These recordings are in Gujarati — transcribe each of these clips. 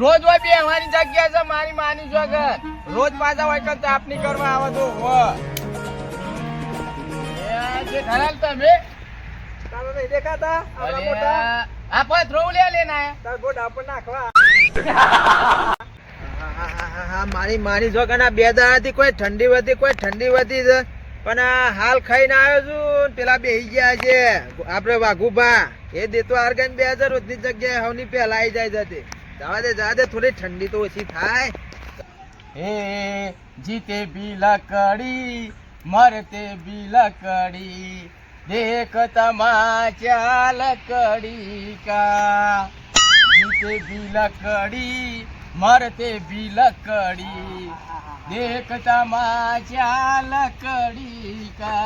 રોજ હોય અમારી જગ્યા છે મારી માની છો કે. રોજ પાછા હોય કે તાપની કરવા આવો તો હો જે ધરાલ તમે? તારો નહીં દેખાતા? આપણા મોટા? આપણે આ પણ લે લેને તાર ગોડ આપણ નાખવા. હા મારી માની જો કે બે દાડાથી કોઈ ઠંડી વધી કોઈ ઠંડી વધી છે. પણ આ હાલ ખાઈને આવ્યો છું ને પેલા બે ગયા છે. આપણે વાઘુભા એ દેતો આર્ગન બે હજાર રોજની જગ્યાએ હવની પહેલા આવી જાય છે जा दे जा दे थोड़ी ठंडी तो ऐसी थाए ए जीते बीला कड़ी मरते बीला कड़ी देख तमाचाल कड़ी का। जीते बीला कड़ी मरते बीला कड़ी देख तमाचाल कड़ी का।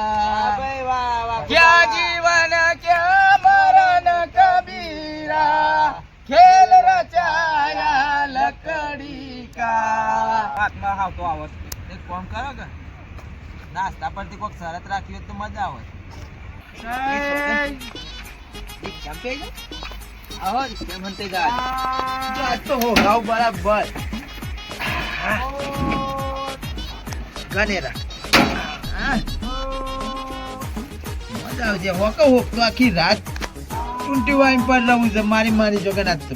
क्या जीवन क्या मरण कबीरा। ખેલ રચાયા લકડી કા. હાથમાં હાવ તો આવો એક કોમ કરો કે? નાસ્તા પરથી કોઈક શરત રાખી હોય તો મજા આવે. આવો મનતે જા તો હો. ગાવ બરાબર ગનેરા મજા આવજે. હોકો હોક તો આખી રાત ટ્વેન્ટી વાઇન પર રહું છે. મારી મારી જગન્નાથ તો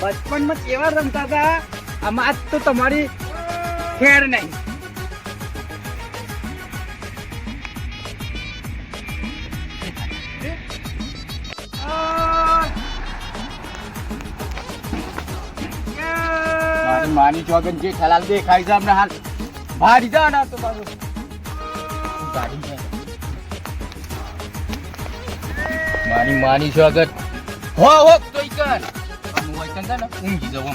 બચપનમાં કેવા રમતા હતા? આમાં આજ તો તમારી ખેર નહીં. માની ચોગન જે ખલાલ દેખાય છે અમને હાલ. ભારી જા ના તો જા મારી માની ચોગન હો હો, તો ઈ કર. હું હોય ને ઊંઘી જાવ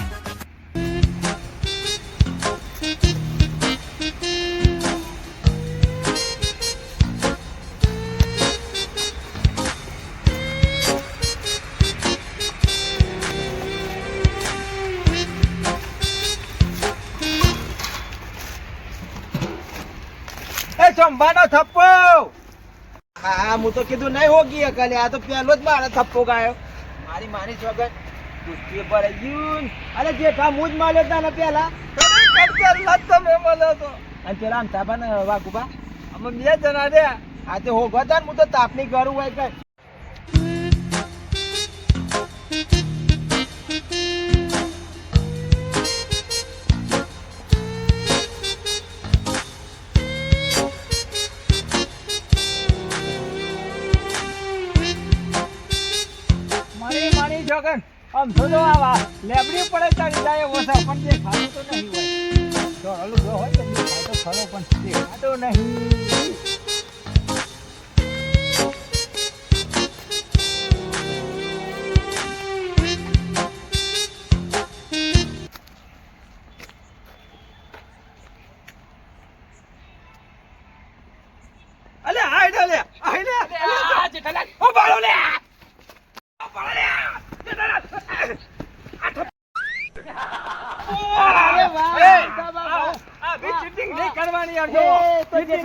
આમ થપ્પો. હા હું તો કીધું નહીં હોગી અકલે આ તો પહેલો જ મારે થપ્પો ગાયો. મારી માની છોકર કુસ્તી પર ગયું અરે કામ હું જ માર્યો તા ને પેલા તમે મળ્યો તો. અને પેલા આમ તાબા ને વાઘુબા અમે બે જણા રે આ તે હોગવા તા ને હું તો તાપની કરું હોય કઈ આમ જોજો આવા લેબડી પડે ચડી જાય ઓછા પણ જે ખાતું તો નહીં હોય. જો હલુ જો હોય તો ખાતો ખરો, પણ દેખાતો નહીં.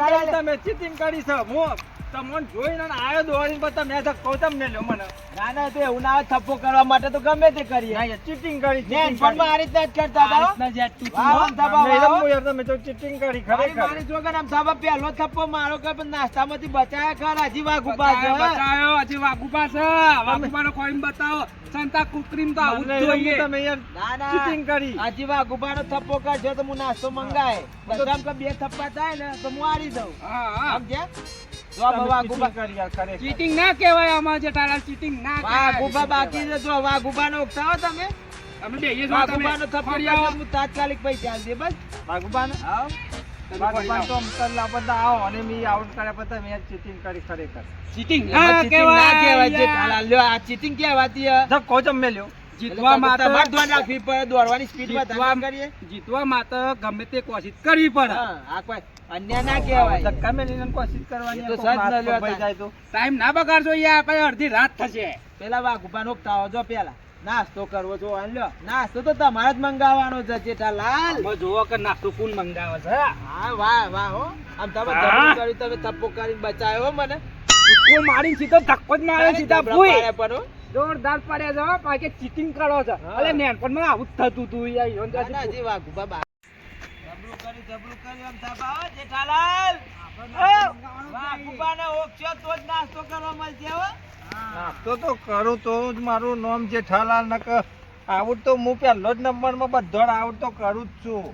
તમે ચીટિંગ કરી છે હું તમને જોઈને આયો દોડીને પણ તમે કહું તમને લ્યો મને. ના ના તે એવું ના થપ્પો કરવા માટે તો ગમે તે કરીએ. ચીટિંગ કરી પણ માં આ રીતના જ કરતા હતા વાહ, આમ થપ્પા વાહ. તમે તો ચીટિંગ કરી મારી માની આમ સાબા પહેલો થપ્પો મારો કર પણ નાસ્તામાંથી બચાયા ખરા? હજી વાઘ ઊભા છે બતાવ્યો હજી વાઘુબા છે. વાઘુબાનો કોઈન બતાવો. સંતા કુકરીમ તો આવું જ જોઈએ. તમે યાર ના ના. ચીટિંગ કરી. હજી વાઘ ઉભાનો થપ્પો કરશો તો હું નાસ્તો મંગાય બદામ કે બે થપ્પા થાય ને તો હું હારી દઉં હા હા. સમજ્યા? જો વાઘ ઊભા કરી ખરેખર. ચીટિંગ ના કહેવાય આમાં જેઠાલાલ ચીટિંગ ના કહેવાય. કહેવાય બાકી છે જો વાઘ ઉભાનો ઉગતાવો તમે. અમે બેહીએ છો કરશો આવો. હું તાત્કાલિક પૈસા દે બસ. ફરી તો આવો. જીતવા માટે રાખવી પડે દોડવાની સ્પીડ જીતવા કરીએ. જીતવા માટે ગમે તે કોશિશ કરવી પડે. હા, આ કોઈ અન્ય ના કહેવાય ધક્કા મેલીને કોશિશ કરવાની તો કોક ન લ્યો પગ વહી તાર. જાય તો? ટાઈમ ના બગાડશો યાર પછી અડધી રાત થશે. પેલા વાઘ ઊભા નોખતા આવો જો પેલા. નાસ્તો કરવો છો આન લ્યો. નાસ્તો તો તમારે જ મંગાવવાનો છે જેઠાલાલ હવે જોવો કે નાસ્તો કોણ મંગાવે છે હા? વાહ વાહ હો. આમ તમે હા. કરી તમે થપ્પો કરીને બચાયો હો મને. કોઈ મારીને સીધો ધક્કો જ મારે સીધા ભૂઈ. પણ જોરદાર પડ્યા છે પાકે ચીટિંગ કરો છો. હા. નેનપણમાં આવું જ થતું તું યાર ઈવન તો ના, જબરું કર્યું, જેઠાલાલ. ઓ, વાઘુબાને ઓળખ્યો તો જ નાસ્તો કરવા મળશે હો. નાસ્તો તો કરું તો જ મારું નામ જેઠાલાલ નક આવું તો હું પહેલો જ નંબરમાં બધો આવું તો કરું જ છું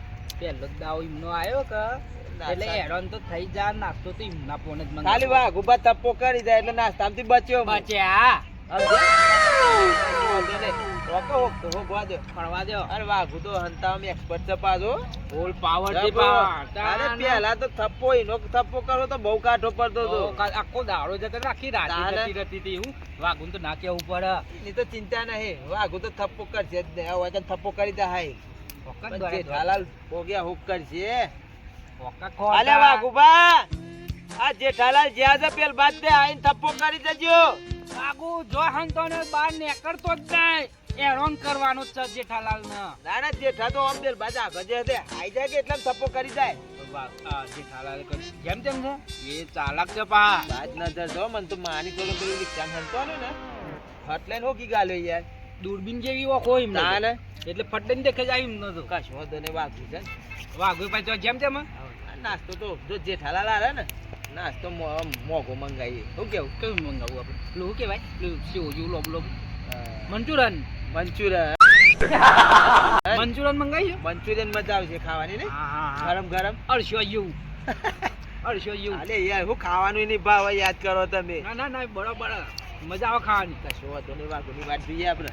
પેલો દાવ એમનો આવ્યો કે એટલે. હેરાન તો થઈ જા નાસ્તો તો એમના ફોન જ. ખાલી વાઘુબા થપ્પો કરી જાય એટલે નાસ્તામાંથી બચ્યો. બચ્યા? રોકો. દો અરે વાઘુ તો હંતામાં expert છે પાછો. ફૂલ પાવરથી પાવર અરે પેલા તો થપ્પો એનો થપ્પો કરો તો બહુ કાઠો પડતો તો આખો દાડો જતો આખી રાતે. જતી રહેતી હતી હું વાગું તો ના કેવું પડે એ તો ચિંતા નહીં વાઘુ તો થપ્પો કરશે જ નહીં. હવે વચન થપ્પો કરી દે હાય જેઠાલાલ ભોગ્યા હુક કરશે અલે વાઘુબા આ જેઠાલાલ જ્યાં છે પેલ બાદ દે આઈને થપ્પો કરી દેજો. વાગુ જો હંતો ને બહાર નીકળતો જ નહીં હેરાન કરવાનો છે જેઠાલાલ ને જેઠા તો આમ પેલ બાદ આગળ જે છે. આઈ જાય કે એટલે થપ્પો કરી જાય. જેઠાલાલ કરી કેમ તેમ છે? એ ચાલાક છે પા. બાદ નજર જો મને તો માની તો પેલું રિક્ષા હંતો ને હટલાઈન હોકી ગાલ્યો યાર. દૂરબીન જેવી ઓખો એમ ના ને. એટલે ફટને દેખે જાય એમ નતો. કશું વાંધો નહીં વાઘું છે. વાઘું પછી જેમ તેમ નાસ્તો તો જો જેઠાલાલ આવે ને? નાસ્તો મોઘો મંગાવીએ. શું કેવું? કેવું મંગાવું આપણે? પેલું શું કહેવાય? પેલું સેવ જેવું લોબ લોબ મંચુરન મંચુરન મંચુરન મંગાવીએ મંચુરિયન મજા આવશે ખાવાની ને? ગરમ ગરમ. અળશો જેવું અળશો જેવું અલે યાર હું ખાવાનું નહીં ભાવ યાદ કરો તમે. ના ના ના બરોબર. મજા આવે ખાવાની. કશો વાંધો નહીં વાઘુની વાત જોઈએ આપણે.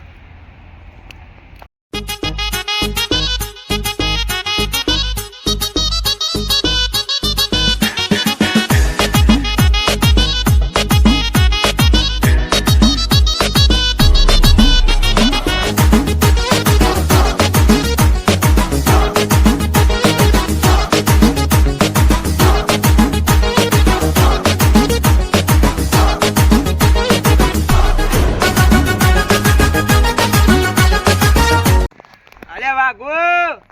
વાઘુ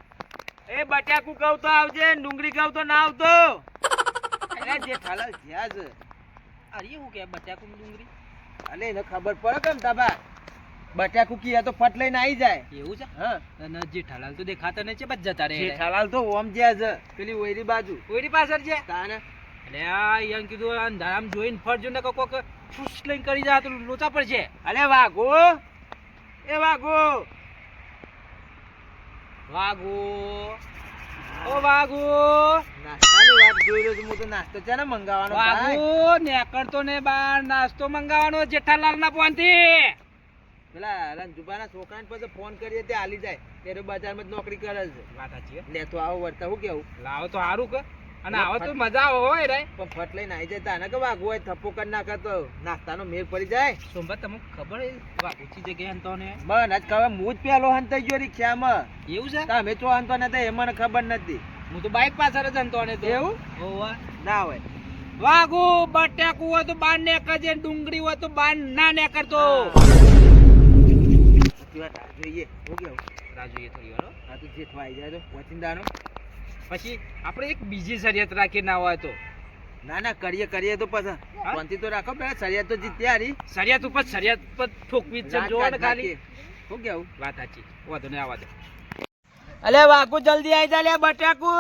એ બટાકુ કહું તો આવજે ડુંગળી કહું તો ના આવતો. અરે જેઠાલાલ જ્યાં છે. અરે એવું કે બટાકું ડુંગળી? અલે એને ખબર પડે કેમ તાબા બટાકુ કીયા તો ફટ લઈને આવી જાય. એવું છે? હા. અને જેઠાલાલ તો દેખાતા નહીં છે બસ જતા રહે જેઠાલાલ તો ઓમ જ્યાં છે પેલી ઓયરી બાજુ. ઓયરી પાછળ છે? તાને? એટલે આ એમ કીધું અંધારામ જોઈને ફરજો ને કોક ફૂસ લઈને કરી જાય તો લોચા પડશે. અલે વાઘો. એ વાઘુ. વાગુ ઓ વાગુ નાસ્તાની વાત જોઈ રહ્યો છું હું તો નાસ્તો છે ને મંગાવવાનો. વાગુ નેકળતો ને બાર નાસ્તો મંગાવવાનો જેઠાલાલ ના પોનથી પેલા રંજુભાના છોકરાને પછી ફોન કરીએ તે હાલી જાય. ત્યારે બજારમાં નોકરી કરે છે. વાત સાચી આવો વર્તા હું કેવું? લાવો તો સારું કે. અને આવો તો મજા આવે હોય રે. પણ ફટ લઈને આવી જતા તાને કે વાઘુ હોય થપ્પો કરી નાખે તો નાસ્તાનો મેઘ પડી જાય. સોમવાર તમને ખબર વાગુચી જગ્યાએ હંતો ને? મને જ ખબર હું જ પેલો હંતાઈ ગયો રિક્ષામાં એવું છે? તમે તો હંતો નતા એ મને ખબર નથી હું તો બાઈક પાછળ જ હંતો ને તો. એવું? ના હોય. વાઘુ બટાકુ હોય તો બાર ને કરજે ડુંગળી હોય તો બાર ના નેકરતો જોઈએ હું. કેવું રાજુએ થોડી વાર હા. તો જેઠવા આવી જાય તો વચિંદાનો. પછી આપણે એક બીજી શરિયત રાખી ના હોય તો ના ના કરીએ કરીએ તો પછી. પંથી તો રાખો પેલા સરિયા તો જીત્યા હારી. સરિયાત ઉપર સરિયાત ઉપર ઠોકવી જ છે જોવો ને ખાલી. શું કેવું? વાત સાચી. વાંધો નહીં આવા દે. અલે વાકુ જલ્દી આવી જા લે બટાકુ.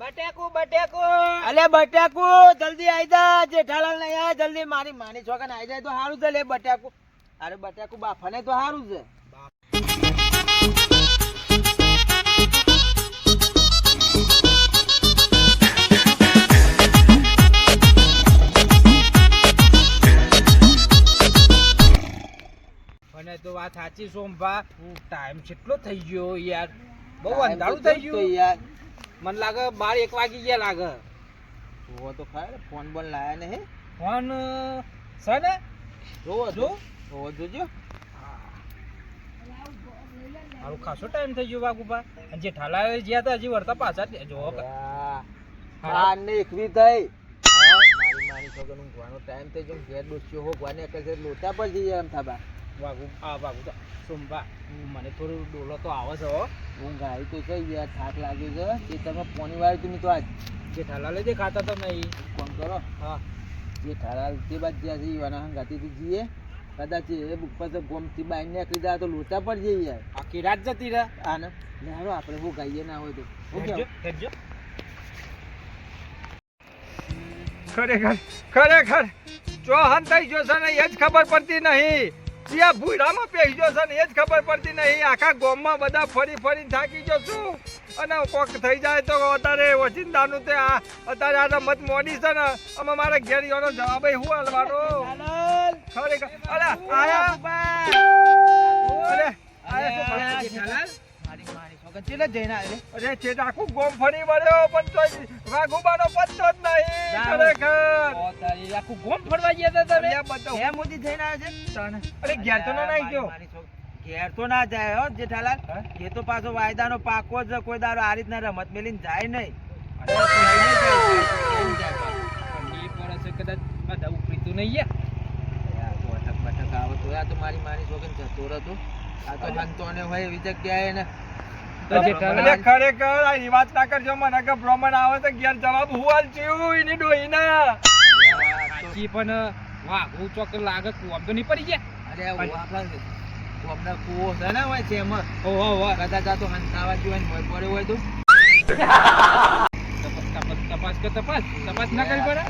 બટાકુ બટાકુ. અલે બટાકુ જલ્દી આવી જા જેઠાલાલ નહીં આ જલ્દી મારી માની છોકરા આવી જાય તો સારું છે લે બટાકુ. અરે બટાકુ બાફાને તો સારું છે. વાત સાચી સોમભા ટાઈમ કેટલો થઈ ગયો યાર. બહુ અંધારું થઈ ગયું. યાર. મને લાગે બાર એક વાગી ગયા લાગે. જોવો તો ખરા ફોન બોન લાયા ને હે? ફોન છે ને? જોવો જો. જો. જોવો જોજો મારું ખાસો ટાઈમ થઈ ગયો બાગુભા અને જે ઠાલા જ્યાં હતા હજી વળતા પાછા જોવો હા. ને એકવી થઈ. મારી મારી છોકરા ઊંઘવાનો ટાઈમ થઈ ગયો. ઘેર ડોસ્યો હો ગવાને કશે લોટા પર જઈએ એમ થાબા વાગુ આ વાગુ તો સોમભા મને થોડું ડોલો તો આવે છે હો. ઊંઘ આવી તો છે યાર થાક લાગે છે. એ તમે પોની વાળી તમે તો આજ. જે ઠાલા જે ખાતા તો નહીં ફોન કરો. હા. જે ઠારાલ તે બાદ જ્યાં છે ઈવાના હંગાતીથી જઈએ. કદાચ એ ઉપર તો ગોમથી બાઈ નીકળી જાય તો લોચા પર જઈએ યાર. આખી રાત જતી રહે. આને ને હાલો આપણે હું ગાઈએ ના હોય તો. ઓકે ખરેખર ખરેખર ચોહન થઈ ગયો ને એ જ ખબર પડતી નહીં. ત્યાં ભૂરામાં પહેરી ગયો છે ને એ જ ખબર પડતી નહીં આખા ગોમમાં બધા ફરી ફરીને થાકી ગયો છું. અને કોક થઈ જાય તો અત્યારે ઓચિંતાનું તે આ અત્યારે આ રમત મોડી છે ને અમે મારા ઘેર એનો જવાબ હું હાલવાનો? ખરેખર અરે આયા? અરે આયા ચેલે જઈને આવે અરે છે આખું ગોમ ફરી વળ્યો પણ વાઘુબાનો પત્તો જ નહીં ખરેખર. આખું ગોમ ફરવા ગયા હતા તમે? હે મોદી છે? અરે ઘેર તો ના નાઈ ગયો. ઘેર તો ના જાય હો જેઠાલાલ? એ તો પાછો વાયદાનો પાકો જ કોઈ દારો આ રીતના રમત મેલીને જાય નહીં. તો કદાચ બધા ઉપરી નહીં તો અટક બટક આવે તો આ તો મારી માની છોકરી જતો રહેતો. આ તો હંતોને હોય એવી જગ્યાએ ને. તો ખરેખર આ વાત ના કરજો મને કે બ્રાહ્મણ આવે તો ઘેર જવાબ હું હાલચ્યું એની ડોહીના. સાચી પણ વાહ હું ચોક લાગે કુવામ તો નહીં પડી ગયા. અરે આ કુવો છે. ને હોય છે એમાં. ઓ હો હો. કદાચ આ તો હંતાવા જેવો ને હોય પડ્યો હોય તો. તપાસ તપાસ તપાસ કે તપાસ તપાસ ના કરી પડે?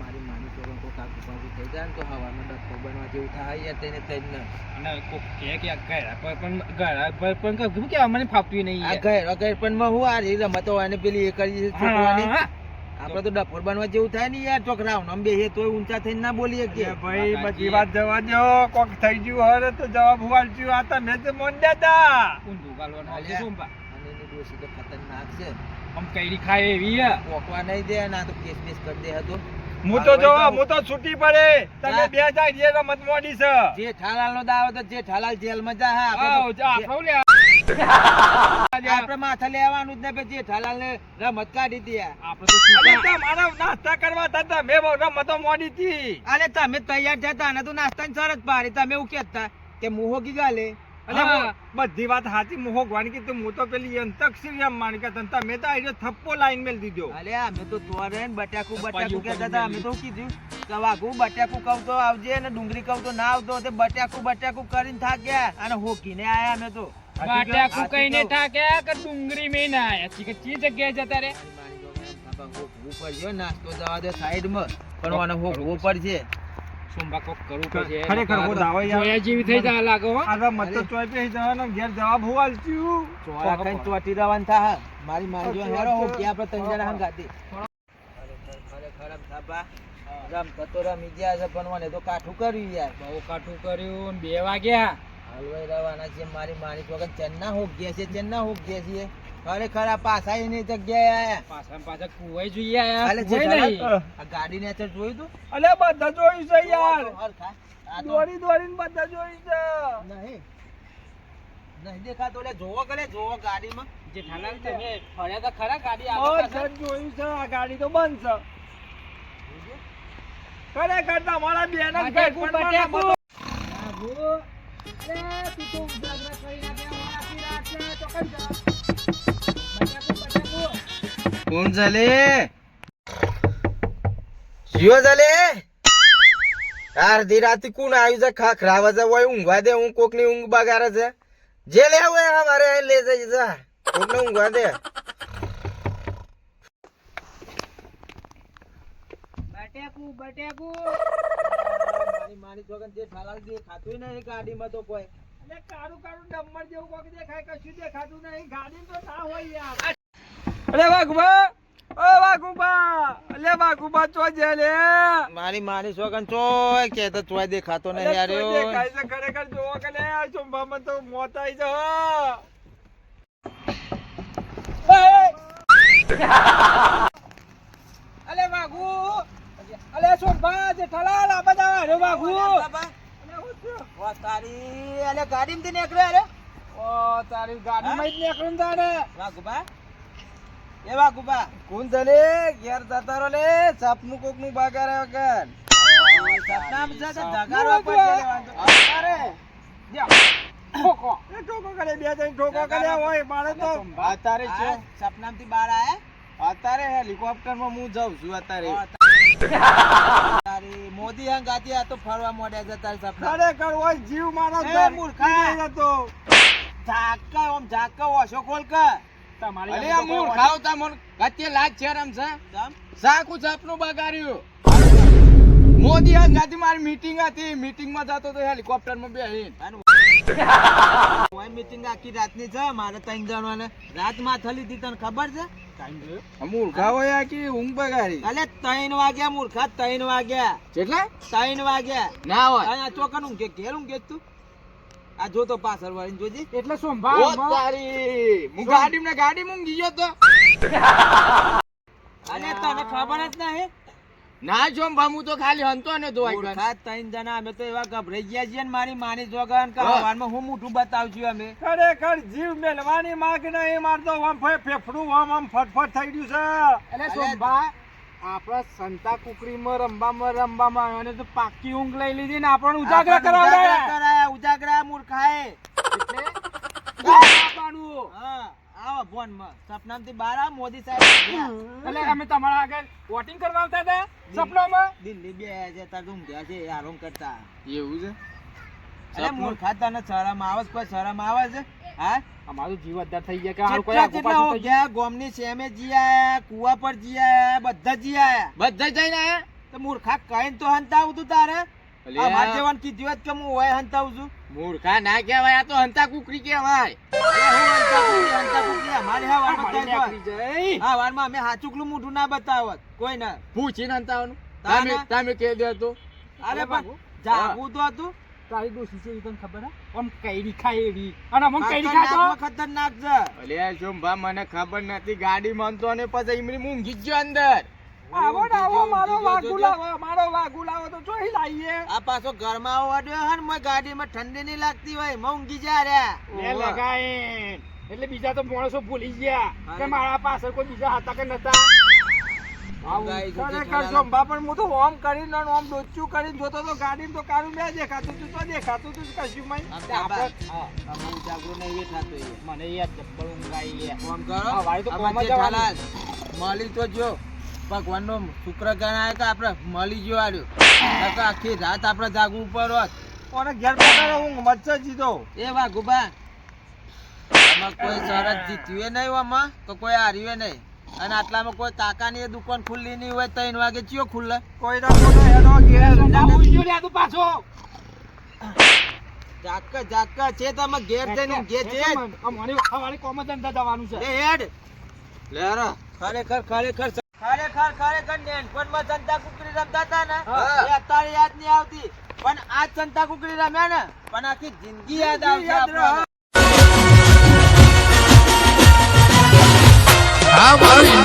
મારી માની. કોક આગુ પાછું થઈ જાય ને તો હવાનો ડખો બનવા જેવું થાય. યાર તેને થઈને અને કોક કે કે આ પર પણ ઘરા પર પણ કે મને ફાપતું નહીં આ. ઘર ઘર પણ માં હું આ રી રમતો હોય ને પેલી એ કરી છોકરાની. આપણે તો ડફોર બનવા જેવું થાય ને યાર છોકરા બે હે તોય ઊંચા થઈને ના બોલીએ કે. ભાઈ બધી વાત જવા દો. કોક થઈ ગયું હવે તો જવાબ હું હાલચ્યું આ તમે તો મોન તા ઊંધું ગાલવાનું આવશે અલ્યા. અને એની ડોસી તો ખતરનાક છે. આમ કઈડી ખાય એવી હે. પોકવા નહીં દે ના તો કેસ બેસ કરી દે હતો હું તો જો હું તો છૂટી પડે. તમે બે જાય જે મત મોડી છે. જે ઠાલાલ નો દાવો તો જે ઠાલાલ જેલમાં જા હા આપણે તો- માથે લેવાનું જ ને જે ઠાલાલ ને રમત કાઢી દે આપણે તો અરે નાસ્તા કરવા થતા મેં રમતો મોડી હતી અરે તમે તૈયાર થતા ને તો નાસ્તાની સરસ પાડી. તમે એવું કેતા કે મુહો કી ગાલે. અને બધી વાત સાચી મોહો ભગવાન કે તું તો પેલી અંતક્ષરી એમ માન કે તને તમે તો આઈને થપ્પો લાઈન મેલ દીધો. અલે અમે તો તોરે ને બટાકુ બટાકુ કહેતા હતા અમે તો કીધું કે વાઘુ બટાકુ કહું તો આવજે ને ડુંગળી કહું તો ના આવતો તે બટાકુ બટાકુ કરીને થાક્યા અને હોકીને આયા અમે તો. બટાકુ કઈને કહું. કે ડુંગળી મે ના આયા? ચી કે ચી જગ્યાએ જતા રે ઉપર પડશે નાસ્તો જવા દે સાઈડમાં. પણ મને હોકવું પડશે. સોમબા કોક કરવું પડશે? ખરેખર હું દાવો યાર. જેવી થઈ જાય લાગે આ રમત તો ચોય પે જવાનો ઘેર જવાબ હું હાલચ્યું ચોળા ખાઈને ચોટી રવાન થા મારી મારી જોડે હેરો હોકી આપણે ત્રણ જણા હંગાતી. ખરેખર આમ થાપા રમતા તો રમી ગયા છે પણ મને તો કાઠું કર્યું યાર. બહુ કાઠું કર્યું બે વાગ્યા. હલવાઈ રવાના છે મારી મારી વગર ચેન્ના હોક ગયા છે ચેન્ના હોક ગયા છીએ. ખરેખર આ પાછા એની જગ્યાએ આયા. પાછા પાછા કુવાઈ જોઈએ છે કુવાય નહીં. આ ગાડી ને અચર જોયું તું? અલે બધા જોયું છે યાર. તો દોડી દોડીને બધા જોયું છે. નહીં. નહીં દેખાતો. એટલે જોવો કરે જોવો ગાડીમાં. જે ઠાલા તમે ફર્યા તો ખરા ગાડી આ જોયું છે આ ગાડી તો બંધ છે. ખરેખર તમારા બેન જ ભાઈ પણ તું તો ઉજાગરા કરીને આવ્યા, આખી રાત ને ચોકન જા. બટાકુ, બટાકુ. કોણ ચાલે જીઓ ચાલે અડધી રાતે કોણ આવ્યું છે ખરાવા વજે હોય ઊંઘવા દે હું કોકની ઊંઘ બગાડે છે જે લે હોય અમારે લે જઈ જા કોક ને ઊંઘવા દે બટેકુ બટેકુ મારી મારી છોકન જે ઠાલાલ દે ખાતું નહીં ગાડીમાં તો કોઈ એટલે કાળું કાળું ડમ્મર જેવું કોક દેખાય કશું દેખાતું નહીં. ગાડી તો ના હોય યાર. અરે વાઘુબા ઓ વાઘુબા અલે વાઘુબા તો જે લે મારી મારી સોગન ચો કે તો ચોય દેખાતો નહીં યાર અલે તો દેખાય છે ખરેખર જોવો કે લે આ તો મોત જા અલે વાઘુ અલે સોનભા જે ઠલાલ આ બધા અરે વાઘુ. વા તારી અલે ગાડીમાં થી અરે ઓ તારી ગાડીમાં જ નીકળું તારે વાઘુબા એ વાઘુબા કોણ ચાલે ઘેર જતા રહો લે સપનું કોકનું બગાડે વગર સપનામ છે તો જગાડવા પડશે અરે ખોખો ઠોકો કરે બે જણ ઠોકો કરે હોય મારે તો અત્યારે સપનામથી બહાર આયા અત્યારે હેલિકોપ્ટરમાં હું જાઉં છું અત્યારે મોદી હંગાતી આ તો ફરવા મોડ્યા તારી સપના ખરેખર હોય જીવ મારો એ મૂર્ખા. હતો ઝાકા ઓમ ઝાકા ઓશો ખોલ તા લાજ છે રમ છે સાકુ સપનું બગાડ્યું મોદી હંગાતી મારી મીટિંગ હતી મીટિંગમાં જતો તો હેલિકોપ્ટરમાં બેહીન ઓય મીટિંગ આખી રાતની છે મારે ત્રણ જણવાને રાતમાં થલી હતી તને ખબર છે? મૂર્ખા હોય આખી ઊંઘ બગાડી? અલે ત્રણ વાગ્યા મૂર્ખા ત્રણ વાગ્યા. કેટલા ત્રણ વાગ્યા. ના હોય. આ ચોકન ઊંઘે ઘેર ઊંઘે તું? આ જો તો પાછળ વળીને જોજે. એટલે સોમભા તારી. હું ગાડી ગાડી મૂંગી ગયો તો? અને તને ખબર જ નહીં ના જો હું તો ખાલી હંતો ને તો ત્રણ જણા અમે તો એવા ગભરાઈ ગયા છીએ ને મારી માની જોગન કે હવારમાં હું મોઢું બતાવશું અમે. ખરેખર જીવ મેલવાની માગ નહીં મારતો આમ ફેફડું આમ આમ ફટફટ થઈ ગયું છે. એટલે સોમભા આપણા સંતા કુકડીમાં રમવામાં રમવામાં અને તો પાકી ઊંઘ લઈ લીધી ને આપણને ઉજાગરા કરાવ્યા કરાયા ઉજાગરા મૂર્ખાએ. એટલે. હા. આવો ફોનમાં સપનામથી બહાર આ મોદી સાહેબ એટલે અમે તમારા આગળ વોટિંગ કરવા આવતા હતા સપનામાં? દિલ્હી બે છે તાર ઊંઘ્યા છે આરામ કરતા. એવું છે? અરે મૂર્ખા તને શરમ આવે છે? કોઈ શરમ આવે છે? હા? અમારું જીવ અદ્ધાર થઈ ગયા કે હારું કોઈ કેટલા આગુ કેટલા પાછું હો થઈ ગયા. ગોમની સેમે જી આયા કુવા પર જી આયા બધા જી આયા. બધા જઈને આયા? તો મૂર્ખા કહીને તો હંતાવું તું તારે? કીધું હોત કે હું ઓય હંતાવું છું. મૂર્ખા ના કહેવાય આ તો હંતા કુકરી કહેવાય. અરે હું હંતા કુકરી, હંતા કુકરી, અમારી હા વારમાં અમારી થાય નીકળી તો. જાય. હા વારમાં અમે હાચુકલું મોઢું ના બતાવત. કોઈ ના. પૂછીને હંતાવાનું. તમે તમે કહી દો તો. અરે અરે પણ જાગવું તો હતું. તારી છે તને ખબર હે? આમ કઈરી ખાય એવી. અને અમને કઈરી ખાતો ખતરનાક છે. અલે શોભા મને ખબર નથી. ગાડી માનતો ને પછી ઈમરી હું ગયો અંદર. આવો આવો મારો વાઘુ લાવો મારો વાઘુ લાવો તો આ પાછો ઘરમાં ગાડીમાં ઠંડી નહીં લાગતી હોય મેં ઊંઘી જા રહ્યા લે લગાઈ એટલે બીજા તો માણસો ભૂલી ગયા કે મારા પાછળ કોઈ બીજા હતા કે નતા. મને તો જો. ભગવાનનો શુક્ર ગણાય તો આપણે મળી ગયો નકર આખી રાત આપણે જાગવું ઉપર હોત. ઓને ઘેર બેઠા હું મચ્છર જીતો. એ વાઘુબા આમાં કોઈ શરત જીત્યું નહીં આમાં તો કોઈ હાર્યું નહીં. અને આટલામાં કોઈ કાકાની દુકાન ખુલ્લી નહીં હોય ત્રણ વાગે ચિયો ખુલ્લે. કોઈ ના તું પાછો? જાક જાક છે તમે ઘેર જઈને ઘેર છે. અમારી વાળી કોમ ધંધા જવાનું છે. હેડ. લેરો ખરેખર ખરેખર ખરેખર નેનપણમાં સંતા કુકડી રમતા હતા ને હા. એ અત્યારે યાદ નહીં આવતી પણ આજ સંતા કુકડી રમ્યા ને પણ આખી જિંદગી યાદ આવશે રહે. આપણને. હા મારી